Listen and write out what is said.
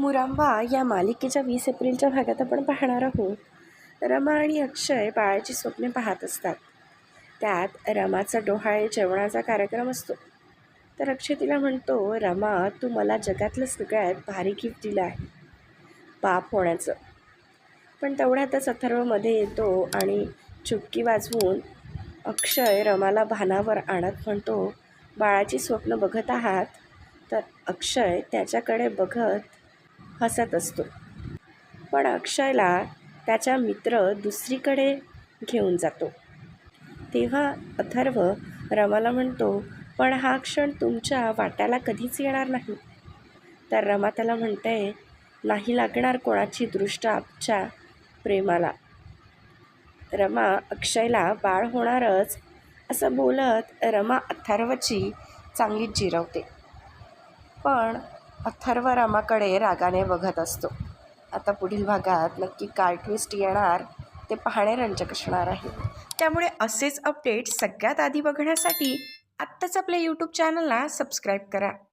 मुरांबा या मालिकेच्या वीस एप्रिलच्या भागात आपण पाहणार आहोत. रमा आणि अक्षय बाळाची स्वप्ने पाहत असतात. त्यात रमाचा डोहाळे जेवणाचा कार्यक्रम असतो. तर अक्षय तिला म्हणतो रमा तू मला जगातलं सगळ्यात भारी गिफ्ट दिलं आहे. बाप होण्याचं. पण तेवढ्यातच अथर्वमध्ये येतो आणि चुटकी वाजवून अक्षय रमाला भानावर आणत म्हणतो बाळाची स्वप्न बघत आहात? तर अक्षय त्याच्याकडे बघत हसत असतो. पण अक्षयला त्याचा मित्र दुसरीकडे घेऊन जातो. तेव्हा अथर्व रमाला म्हणतो पण हा क्षण तुमच्या वाट्याला कधीच येणार नाही. तर रमा त्याला म्हणते नाही लागणार कोणाची दृष्ट आमच्या प्रेमाला. रमा अक्षयला बाळ होणारच असं बोलत रमा अथर्वची चांगलीच जिरवते. पण अथर्व रामाकडे रागाने बघत असतो. आता पुढील भागात नक्की काय ट्विस्ट येणार ते पाहणे रंजक असणार आहे. त्यामुळे असेच अपडेट सगळ्यात आधी बघण्यासाठी आत्ताच आपल्या यूट्यूब चॅनलला सबस्क्राईब करा.